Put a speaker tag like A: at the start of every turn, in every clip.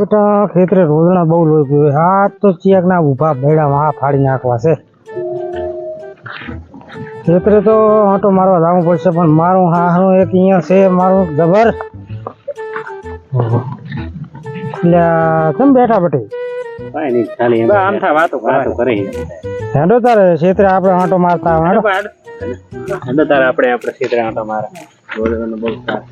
A: બેટા ખેતરે રોદણા બહુ લોહી પીવે આ તો ચિયાક ના ઊભા બેડા માં ફાડી નાખવા છે. ખેતરે તો આટો મારવા જવું પડશે પણ મારું હાહનું એક અહીંયા છે મારું જબર. એટલે કેમ બેઠા બેટી?
B: કાંઈ નહીં, ખાલી આમ થા વાતો વાતો કરી.
A: હેડો તારે ખેતરે આપણે આંટો મારતા હેડો.
B: હેડો તારે. આપણે આપણે ક્ષેત્રે આંટો મારા. બોલવાનું બહુ સારું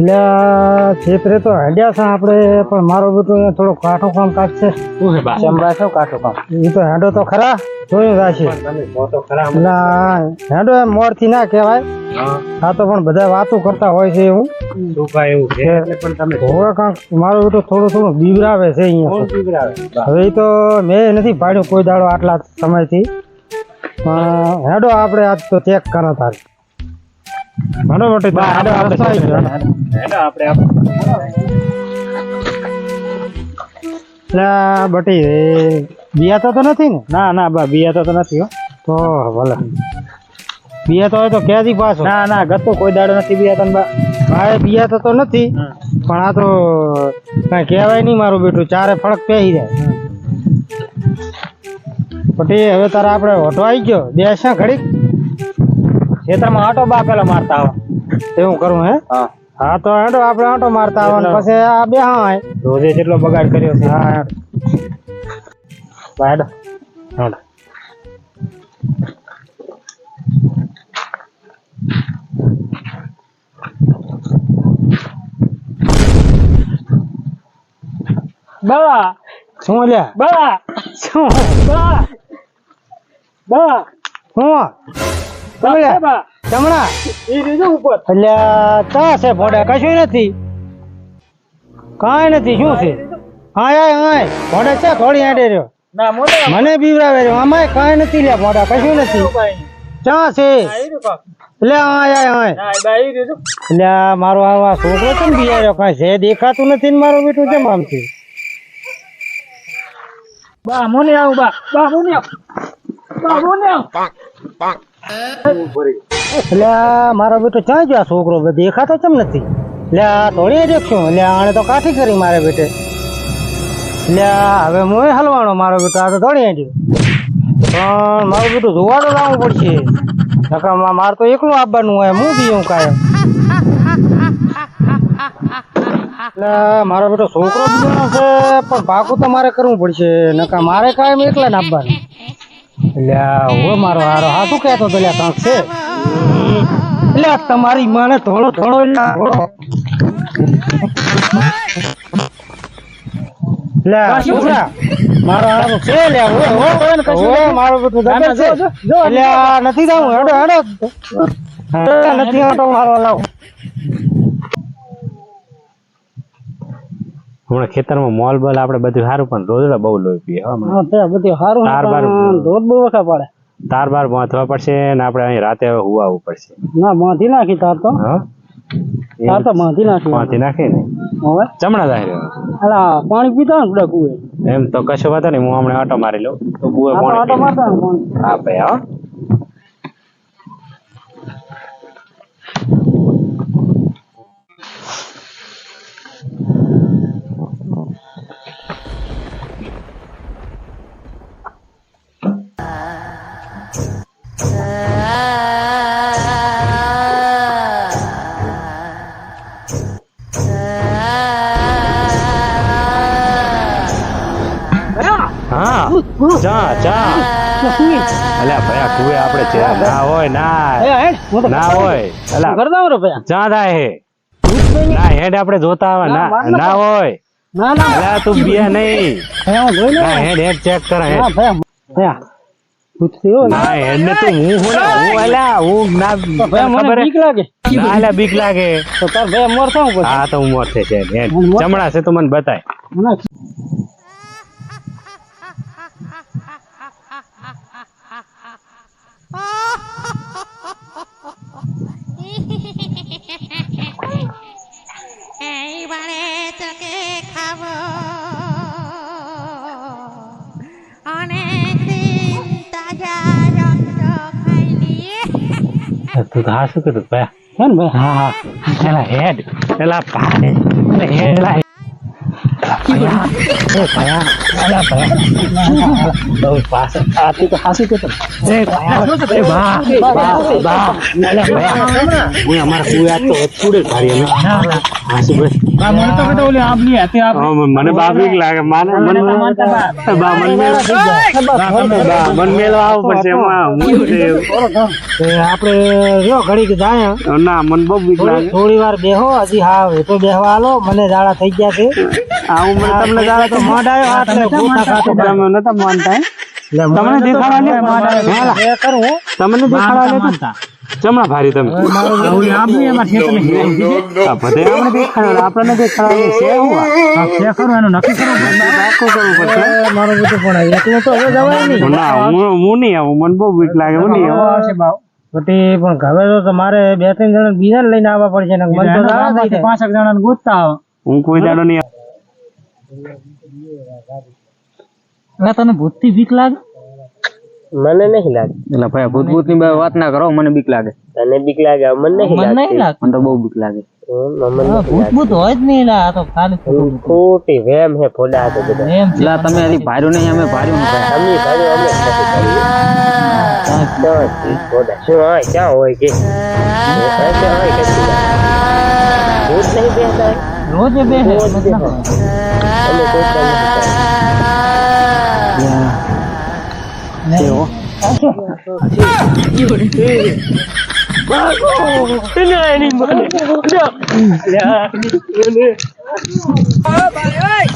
A: એટલે આ ખેતરે તો હેડ્યા છે આપણે પણ મારો બેટો થોડો કાઠું કામ કાઢશે.
B: કાઠો કામ?
A: એ તો હેડો તો ખરા જોયું રાશી ના હેડો એમ મોરથી ના કહેવાય.
B: હા.
A: આ તો પણ બધા વાતો કરતા હોય છે એવું. મારો બેટો થોડું થોડું બીવરાવે છે અહીંયા હવે તો મેં નથી પાડ્યું કોઈ દાડો આટલા સમયથી. પણ હેડો આપણે આજ તો ચેક કરો તારે હેડો તારે હેડો
B: આપણે આપણે
A: એટલે બટી બિયાતા તો નથી ને?
B: ના ના બા બિયા તો નથી હો.
A: તો ભલે. બિયાતો હોય તો ક્યાંથી પાછો?
B: ના ના ગતો કોઈ દાડો નથી બિયા તને બા.
A: ભાઈ બિયાતો તો નથી પણ આ તો કઈ કહેવાય નહીં મારું બેટું ચારે ફળક પહેરી જાય. પટી હવે તારે આપણે ઓટો આવી ગયો? બે શા ઘડીક.
B: ખેતરમાં આંટો બા પેલા મારતા આવો
A: એવું કરું હે
B: હા
A: હા તો હેડો આપણે આંટો મારતા આવવાનું પછી આ બે હા આય.
B: રોજે જેટલો બગાડ કર્યો છે
A: હા હેડો.
B: બા હેડો હેડો બા
A: શું લ્યા
B: બા
A: શું
B: બા બા
A: શું ચમડા.
B: ઉપર.
A: એટલે ચા છે ભોડા કશું નથી. કાંઈ નથી શું છે? હા આય હાય ભોડા છે થોડી આડે રહ્યો. મને બીવરાવે રહ્યો. કાંઈ નથી લ્યા ભોડા કશું નથી. ચા છે. એટલે આય હાય એટલે આ મારો આવા છોકરો કેમ બિયાર્યો કાંઈ છે દેખાતું નથી ને મારું બેટું કેમ આમ છે
B: બા મોને આવું બા. બા મોને આવ. બા મોને આવ.
A: એટલે મારો બેટો ક્યાં ગયો છોકરો? દેખાતો કેમ નથી? એટલે આ થોડી દેખશું આણે તો કાઠી કરી મારે બેટે. એટલે હવે હું હલવાનો મારો બેટો. આ તો દોડી હેડ્યો પણ મારું બેટું જોવાડો લાવવું પડશે. નકર મારે તો એકલું આવવાનું હોય, હું બી હું કાયમ મારો બેટો છોકરો બીજો છે, પણ પાકું તો મારે કરવું પડશે. નકા મારે કાયમ એકલા ને આવવાનું. એટલે મારો હારો. હા શું કહેતો તો લ્યા કાંક છે? એટલે તમારી માને થોડો થોડો મારો હારો છે લે હવે, હવે, હવે મારો એટલે નથી જાઉં હેડો હેડો. હેડો, નથી આટો મારો લાવો.
B: હમણાં ખેતરમાં મોલ બોલ આપણે બધું સારું પણ રોજડા બહુ લોહી પીએ હા
A: તે બધું સારું
B: તાર બાર.
A: પણ બહુ. વખા પડે.
B: તાર બાર બાંધવા પડશે ને આપણે અહીં રાતે હવે હુવાવું પડશે.
A: ના બાંધી નાખી તાર તો.
B: હા?
A: તાર તો બાંધી નાખી.
B: બાંધી નાખી ને?
A: હવે?
B: ચમડા જાહેર
A: અલા પાણી પીતા ને બધા કુએ
B: એમ તો કશો વાત નહીં હું હમણાં આટો મારી લઉં. તો કુએ પાણી. હા ભાઈ હા. ચા ચા અલ્યા ભાઈ આ આપણે ચા ના હોય ના. ના હોય. અલા
A: કરતા હોય રૂપિયા
B: ચા થાય હે. ના હેડ આપણે જોતા આવે. ના ના હોય.
A: ના ના.
B: અલ્યા તું બિયા નહીં.
A: ભાઈ હું જોઈ
B: ના હેડ હેડ ચેક કર હેડ.
A: પૂછતી
B: ના હેડ ને તું હું હું અલ્યા હું ના
A: ભાઈ મને બીક લાગે.
B: ના અલ્યા બીક લાગે.
A: તો તાર ભાઈ મોર પડે
B: હા તો હું મોર છે હેડ ચમડા છે તો મને બતાય.
C: এইবারে তোকে খাবো অনেক দিন তাজা রক্ত খাইনি
B: તું તો હા શું કીધું ભાઈ
A: હે ને ભાઈ
B: હા હા એલા હેડ એલા ભાઈ એલા એ
D: મને તો કહેતો ઓલી આપની હતી આપ
B: હા, મને બાબીક લાગે માને મન બા મન મેલ મન મેલ આવો પછી એમાં હું તે
A: એ આપણે જો ઘડીક જાય
B: ના મન બહુ
A: થોડી વાર બેહો હજી હા વેતો બેહવા આલો મને ઝાડા થઈ ગયા છે.
B: હું તમને
A: જાડા તો મોઢાયો હાથ ને ગોઠા ખાતો
B: તમે નતા માનતા તમને દેખાડવા લે
A: કરું
B: તમને દેખાડવા લે ચમણા ભારી તમે.
D: ઓલી આપની એમાં ઠેકને હેરાન કીધી
B: આ બધે આપણે દેખાડવા આપણને દેખાડવા છે હું આ?
D: આ છે ખરું એનું નક્કી કરવું
B: પાક્કું કરવું પડશે.
A: મારો બેટો પણ એકલો તો હવે જવાય નહીં.
B: ના હું હું નહીં આવું મને બહુ બીક લાગે હું નહીં આવું.
A: બટી પણ હવે તો તમારે બે ત્રણ જણા બીજા લઈને આવવા પડશે ને મને તો
D: પાંચક જણાને ગોતતા
B: હું કોઈ દાડો નહીં.
D: એટલે તને ભૂતથી બીક લાગે?
A: મને નહીં લાગે.
D: એટલે ભાઈ ભૂત ભૂતની વાત ના કરો મને બીક લાગે.
A: તને બીક લાગે? મને
D: મને નહીં લાગે મને તો બહુ બીક લાગે. ભૂત ભૂત હોય જ નહીં લા આ તો ખાલી
A: ખોટી વેમ હે ફોડા તો બધા.
D: એમ લા તમે હજી ભાર્યું નહીં અમે ભાર્યું નહીં
A: અમે ભાઈ અમે નથી ફોડા. શું હોય ક્યાં હોય કે? ક્યાં હોય કે? ભૂત નહીં બેસતા
D: રોજ બે હે
A: રોજ બે હે. અમે કોઈ કામ નથી કરતા.